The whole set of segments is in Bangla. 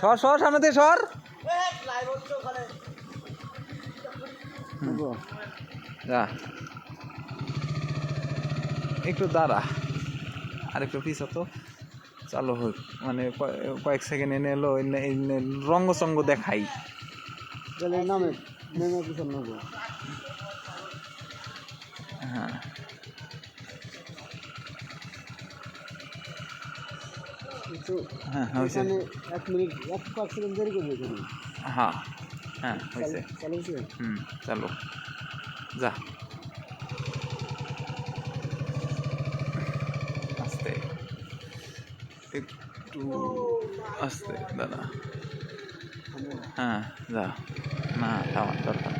সর সর সামনে থেকে সর। যা। একটু দাঁড়া। আর একটু পিস হতো চালু হোক মানে কয়- কয়েক সেকেন্ড এনে এলো রঙ্গ চঙ্গ দেখাই। হ্যাঁ। একটু হ্যাঁ হয়েছে। এখানে এক মিনিট এক পাঁচ সেকেন্ড দেরি করবে হ্যাঁ হ্যাঁ হয়েছে। চালু হয়েছে? হুম চলো। যা। আস্তে। একটু আস্তে দাদা। হ্যাঁ যা। না থামার দরকার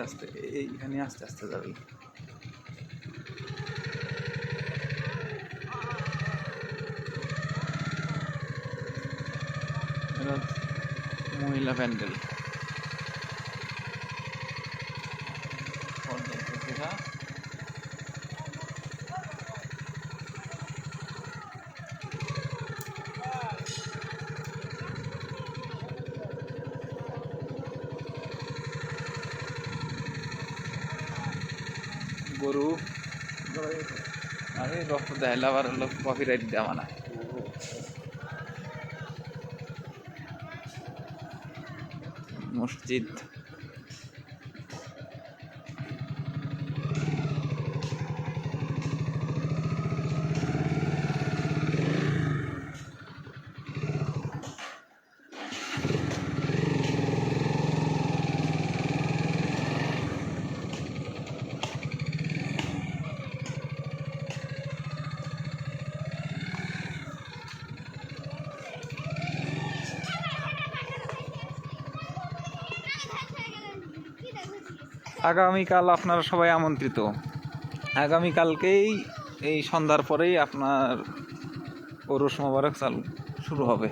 আস্তে আস্তে এইখানে আস্তে আস্তে যাবে। এটা মহিলা প্যান্ডেল। গরু। আমি রক্ত দেয় আবার লোক কপি রাইট দেওয়া না। মসজিদ। আগামীকাল আপনারা সবাই আমন্ত্রিত। আগামীকালকেই এই সন্ধ্যার পরেই আপনার পৌরস মোবারক চালু, শুরু হবে।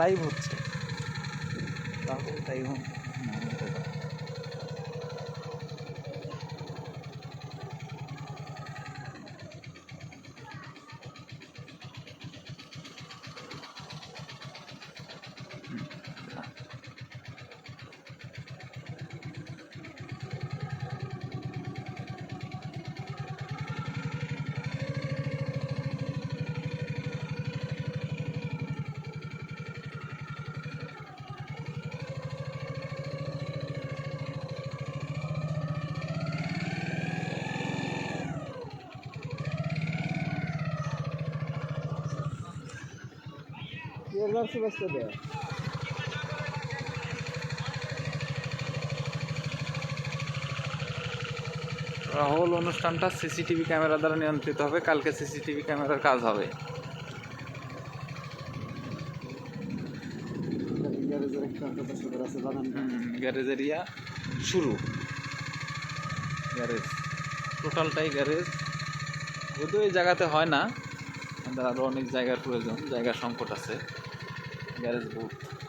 লাইভ হচ্ছে। তাই হোক এবার দেয়। রাহুল অনুষ্ঠানটা সিসিটিভি ক্যামেরা দ্বারা নিয়ন্ত্রিত হবে। কালকে সিসিটিভি ক্যামেরার কাজ হবে। গ্যারেজের একটা আছে বাগান গ্যারেজ এরিয়া শুরু। গ্যারেজ। টোটালটাই গ্যারেজ। যদিও এই জায়গাতে হয় না আমাদের আরও অনেক জায়গার প্রয়োজন জায়গার সংকট আছে। গ্যারেজ বুথ গ্যারেজ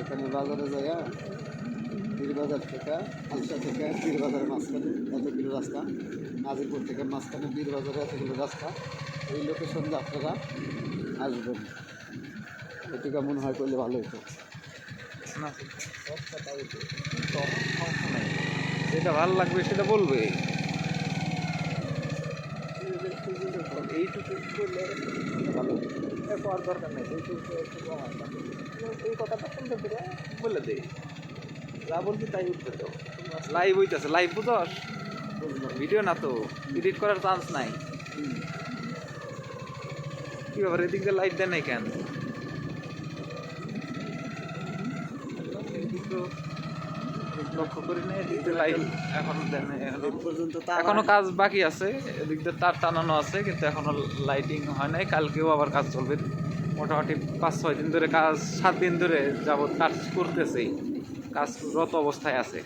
ওখানে বাজারে যায় বাজার থেকে আলসা থেকে বীরবাজারের মাঝখানে এতগুলো রাস্তা নাজিরপুর থেকে মাঝখানে বীরবাজারে এতগুলো রাস্তা। এই লোকেশন আপনারা আসবেন। এটুকু মনে হয় করলে ভালো হতো। যেটা ভালো লাগবে সেটা বলবে। এইটুকু করলে ভালো দরকার নেই এইটুকু এই কথাটা শুনতে পেরে বলে দে যা বলছি তাই উঠতে তো লাইভ হইতেছে লাইভ বুঝস? ভিডিও না তো এডিট করার চান্স নাই। কি ব্যাপার এদিক দিয়ে লাইট দেন নাই কেন? এদিক তো লক্ষ্য করি না এদিক দিয়ে এখন নাই, পর্যন্ত এখনও কাজ বাকি আছে এদিক দিয়ে তার টানানো আছে কিন্তু এখনও লাইটিং হয় নাই। কালকেও আবার কাজ চলবে। মোটামুটি পাঁচ, ছয় দিন ধরে কাজ, সাত দিন ধরে যাবত কাজ করতেছেই কাজরত অবস্থায় আছে।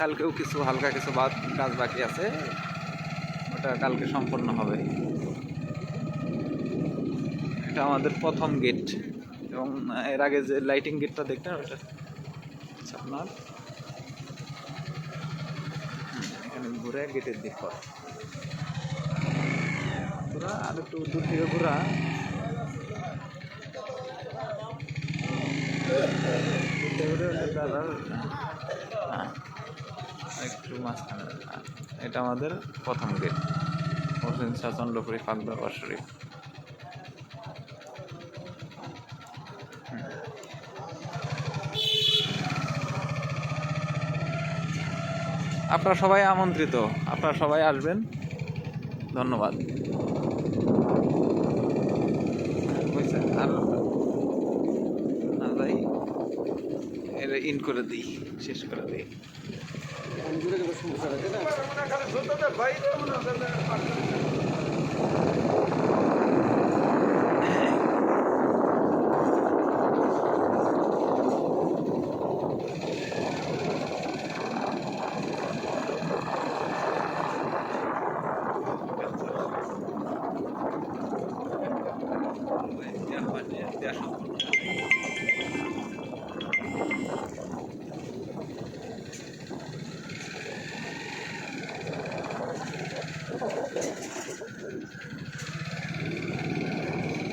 কালকেও কিছু হালকা কিছু বাদ কাজ বাকি আছে। ওটা কালকে সম্পন্ন হবে। এটা আমাদের প্রথম গেট এবং এর আগে যে লাইটিং গেটটা দেখতেন ওটা আপনার। এখানে ঘুরে গেটের দিক কর আর একটু দূর থেকে ঘোরা দূর থেকে ঘুরে ওটা দাদার, হ্যাঁ, একটু মাঝখানে। হ্যাঁ, এটা আমাদের প্রথম গেট হোসেন শাহ চন্দ্রপুরি ফাকদার শরীফ আপনারা সবাই আমন্ত্রিত। আপনারা সবাই আসবেন। ধন্যবাদ বুঝছে আর আর ভাই এর ইন করে দিই শেষ করে দিই ঘুরে গেলে সমস্যা থাকে না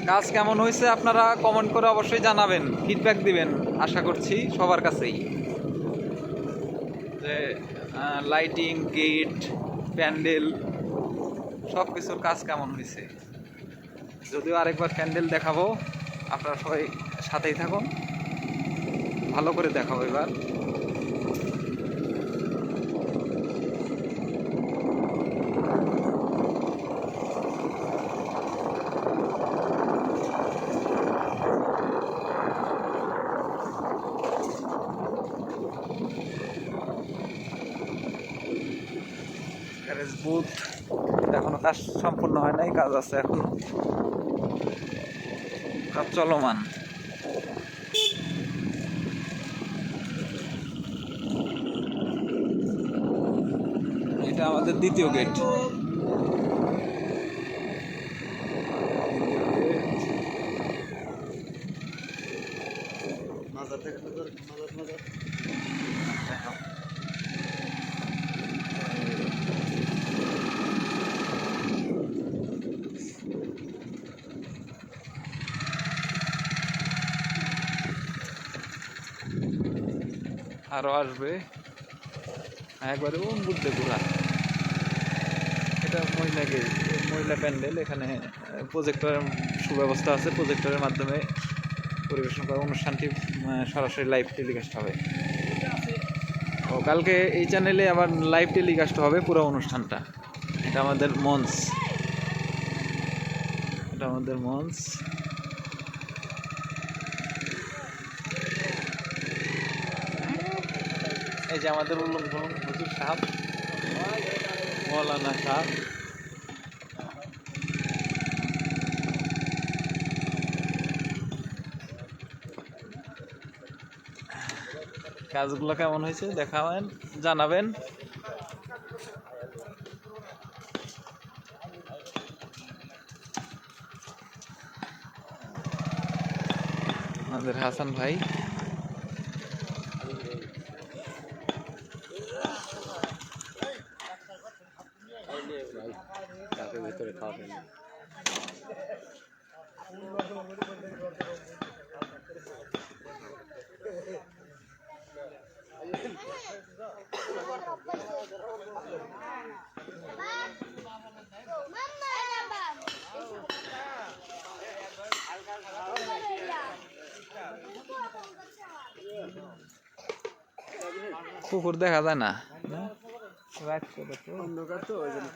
কাজ কেমন হয়েছে আপনারা কমেন্ট করে অবশ্যই জানাবেন ফিডব্যাক দিবেন, আশা করছি সবার কাছেই। যে লাইটিং গেট প্যান্ডেল সব কিছুর কাজ কেমন হয়েছে। যদিও আরেকবার প্যান্ডেল দেখাবো, আপনারা সবাই সাথেই থাকুন। ভালো করে দেখাবো এবার গ্যারেজ বুথ কাজ সম্পূর্ণ হয় নাই কাজ আছে এখনও। কাজ চলমান। এটা আমাদের দ্বিতীয় গেট আরও আসবে। একবারে ওম বুদ্ধে ঘোরা এটা মহিলা গেট মহিলা প্যান্ডেল, এখানে প্রজেক্টরের সুব্যবস্থা আছে। প্রজেক্টরের মাধ্যমে পরিবেশন করা অনুষ্ঠানটি সরাসরি লাইভ টেলিকাস্ট হবে। ও, কালকে এই চ্যানেলে আবার লাইভ টেলিকাস্ট হবে পুরো অনুষ্ঠানটা। এটা আমাদের মঞ্চ। এটা আমাদের মঞ্চ। এই যে আমাদের উল্লং ভুলং হুজুর সাহেব। মৌলানা সাহেব। কাজগুলো কেমন হয়েছে দেখাবেন, জানাবেন? আমাদের হাসান ভাই কুকুর দেখা যায় না। অন্ধকার তো ওই জন্য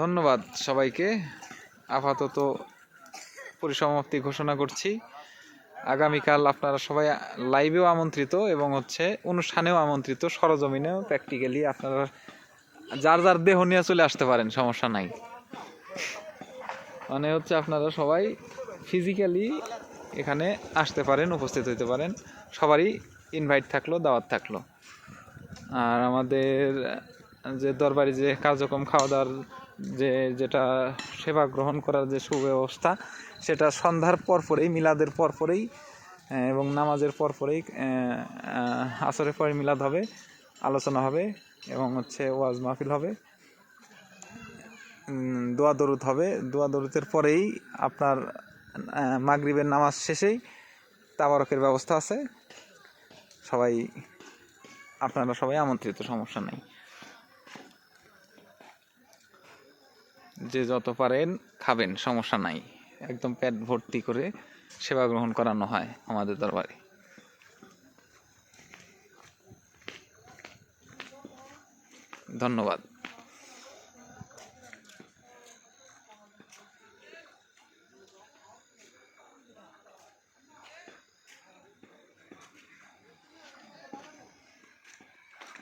ধন্যবাদ সবাইকে। আপাতত পরিসমাপ্তি ঘোষণা করছি। আগামীকাল আপনারা সবাই লাইভেও আমন্ত্রিত এবং হচ্ছে অনুষ্ঠানেও আমন্ত্রিত। সরজমিনেও প্র্যাকটিক্যালি আপনারা যার যার দেহ নিয়ে চলে আসতে পারেন, সমস্যা নাই। মানে হচ্ছে আপনারা সবাই ফিজিক্যালি এখানে আসতে পারেন, উপস্থিত হইতে পারেন। সবারই ইনভাইট থাকল, দাওয়াত থাকল। আর আমাদের যে দরবারি যে কার্যক্রম খাওয়া দাওয়ার যে যেটা সেবা গ্রহণ করার যে সুব্যবস্থা, সেটা সন্ধ্যার পরপরেই মিলাদের পরপরেই এবং নামাজের পরপরেই আসরের পরে মিলাদ হবে, আলোচনা হবে, এবং হচ্ছে ওয়াজ মাহফিল হবে। দোয়া দরুদ হবে। দোয়া দরুদের পরেই আপনার মাগরিবের নামাজ শেষেই তাবারকের ব্যবস্থা আছে। সবাই, আপনারা সবাই আমন্ত্রিত, সমস্যা নেই। যে যত পারেন খাবেন সমস্যা নাই। একদম পেট ভর্তি করে সেবা গ্রহণ করানো হয় আমাদের দরবারে। ধন্যবাদ।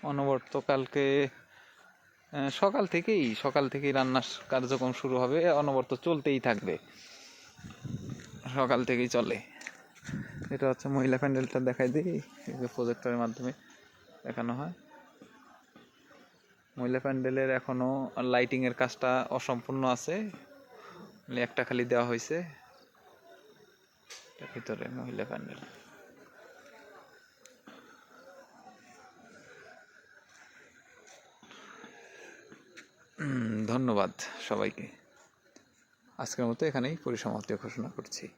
অনবর্ত কালকে আহ, সকাল থেকেই সকাল থেকেই রান্নার কার্যক্রম শুরু হবে। অনবরত চলতেই থাকবে। সকাল থেকেই চলে। এটা হচ্ছে মহিলা প্যান্ডেলটা দেখাই দিই। প্রজেক্টরের মাধ্যমে দেখানো হয়। মহিলা প্যান্ডেলের এখনও লাইটিং এর কাজটা অসম্পূর্ণ আছে। একটা খালি দেওয়া হয়েছে। ভিতরে মহিলা প্যান্ডেল। ধন্যবাদ সবাইকে। আজকের মতো এখানেই পরিসমাপ্তি ঘোষণা করছি।